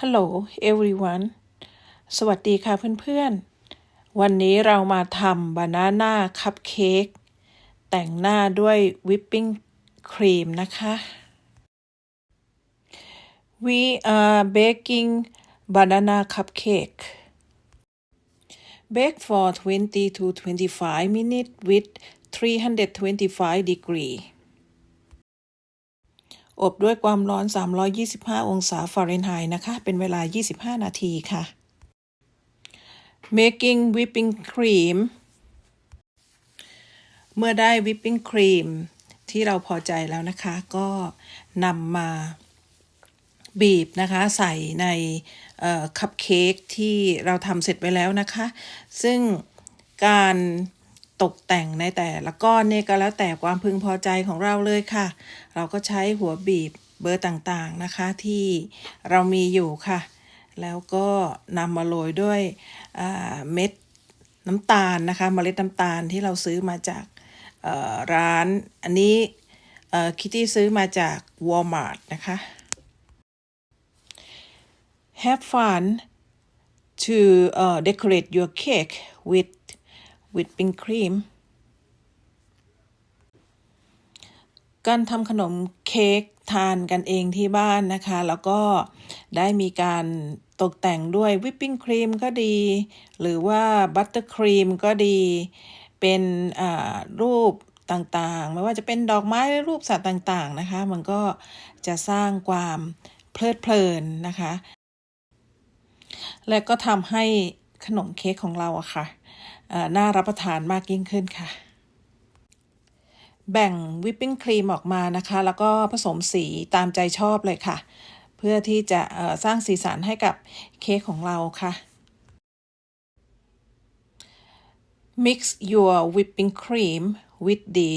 Hello everyone สวัสดีค่ะเพื่อนๆ วันนี้เรามาทำบานาน่าคัพเค้กแต่งหน้าด้วยวิปปิ้งครีมนะคะ We are baking banana cupcake. Bake for 20 to 25 minutes with 325 degree อบด้วยความร้อน 325 องศาฟาเรนไฮต์นะคะ เป็นเวลา 25 นาทีค่ะ making whipping cream เมื่อได้วิปปิ้งครีมที่เราพอใจแล้วนะคะ ก็นำมาบีบนะคะ ใส่ในคัพเค้กที่เราทำเสร็จไปแล้วนะคะ ซึ่งการ ตกแต่งในแต่ละก้อนเนี่ยก็แล้วแต่ความพึงพอใจของเราเลยค่ะ เราก็ใช้หัวบีบเบอร์ต่างๆนะคะที่เรามีอยู่ค่ะ แล้วก็นำมาโรยด้วยเม็ดน้ำตาลนะคะเมล็ดน้ำตาลที่เราซื้อมาจากร้าน อันนี้คิตตี้ซื้อมาจาก Walmart นะคะ Have fun to uh, decorate your cake with whipping cream การทำขนมเค้กทานกันเองที่บ้านนะคะ แล้วก็ได้มีการตกแต่งด้วยวิปปิ้งครีมก็ดี หรือว่าบัตเตอร์ครีมก็ดี เป็นรูปต่างๆ ไม่ว่าจะเป็นดอกไม้หรือรูปสัตว์ต่างๆนะคะ มันก็จะสร้างความเพลิดเพลินนะคะ และก็ทำให้ขนมเค้กของเราอะค่ะ น่ารับประทานมากยิ่งขึ้นค่ะ แบ่งวิปปิ้งครีมออกมานะคะ แล้วก็ผสมสีตามใจชอบเลยค่ะ เพื่อที่จะสร้างสีสันให้กับเค้กของเราค่ะ mix your whipping cream with the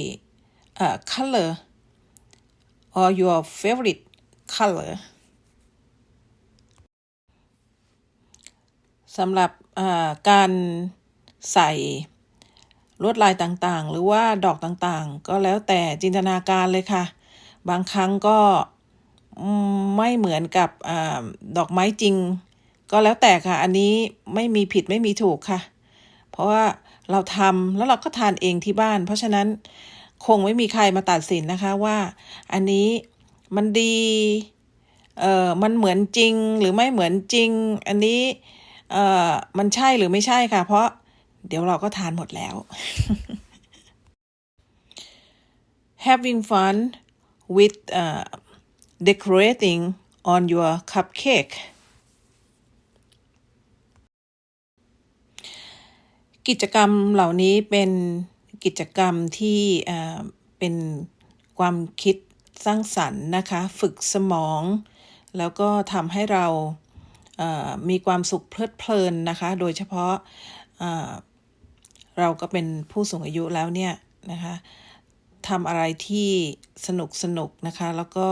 uh, color or your favorite color สำหรับการ ใส่ลวดลายต่างๆ หรือว่าดอกต่างๆ ก็แล้วแต่จินตนาการเลยค่ะ บางครั้งก็ไม่เหมือนกับอดอกไม้จริง ก็แล้วแต่ค่ะ อันนี้ไม่มีผิดไม่มีถูกค่ะ เพราะว่าเราทำแล้วเราก็ทานเองที่บ้าน เพราะฉะนั้นคงไม่มีใครมาตัดสินนะคะว่าอันนี้มันดีเออมันเหมือนจริงหรือไม่เหมือนจริง อันนี้เออมันใช่หรือไม่ใช่ค่ะ เพราะ เดี๋ยวเราก็ทานหมดแล้ว having fun with uh, decorating on your cupcake กิจกรรมเหล่านี้เป็นกิจกรรมที่เป็นความคิดสร้างสรรค์นะคะ ฝึกสมอง แล้วก็ทำให้เรามีความสุขเพลิดเพลินนะคะ โดยเฉพาะ เราก็เป็นผู้สูงอายุแล้วเนี่ยนะคะทำอะไรที่สนุกสนุกนะคะ แล้วก็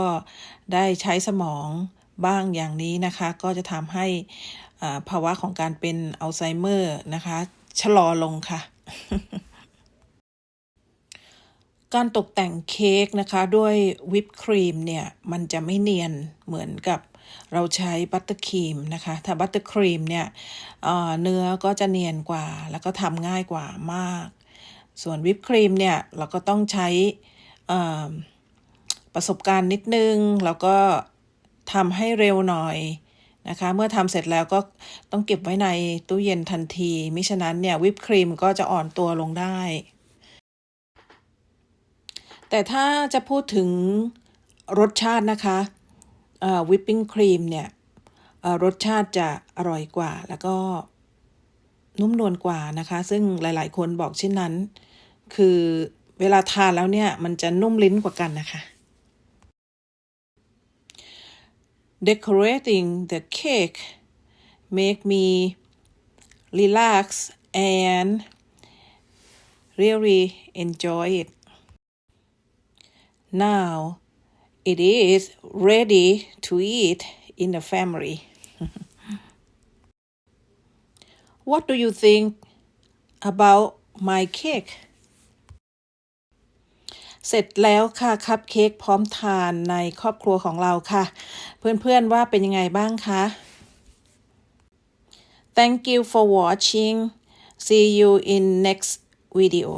ได้ใช้สมองบ้างอย่างนี้นะคะ ก็จะทำให้ภาวะของการเป็นอัลไซเมอร์นะคะชะลอลงค่ะ การตกแต่งเค้กนะคะ ด้วยวิปครีมเนี่ย มันจะไม่เนียนเหมือนกับ เราใช้บัตเตอร์ครีมนะคะ ถ้าบัตเตอร์ครีมเนี่ยเนื้อก็จะเนียนกว่า แล้วก็ทำง่ายกว่ามาก ส่วนวิปครีมเนี่ยเราก็ต้องใช้ประสบการณ์นิดนึง แล้วก็ทำให้เร็วหน่อยนะคะ เมื่อทำเสร็จแล้วก็ต้องเก็บไว้ในตู้เย็นทันที มิฉะนั้นเนี่ยวิปครีมก็จะอ่อนตัวลงได้ แต่ถ้าจะพูดถึงรสชาตินะคะ วิปปิ้งครีมเนี่ยรสชาติจะอร่อยกว่า แล้วก็นุ่มนวลกว่านะคะ ซึ่งหลาย ๆ คนบอกเช่นนั้น คือเวลาทานแล้วเนี่ยมันจะนุ่มลิ้นกว่ากันนะคะ Decorating the cake make me relax and really enjoy it now it is ready to eat in the family. what do you think about my cake? เสร็จแล้วค่ะคัพเค้กพร้อมทานในครอบครัวของเราค่ะ เพื่อนๆว่าเป็นยังไงบ้างคะ thank you for watching see you in next video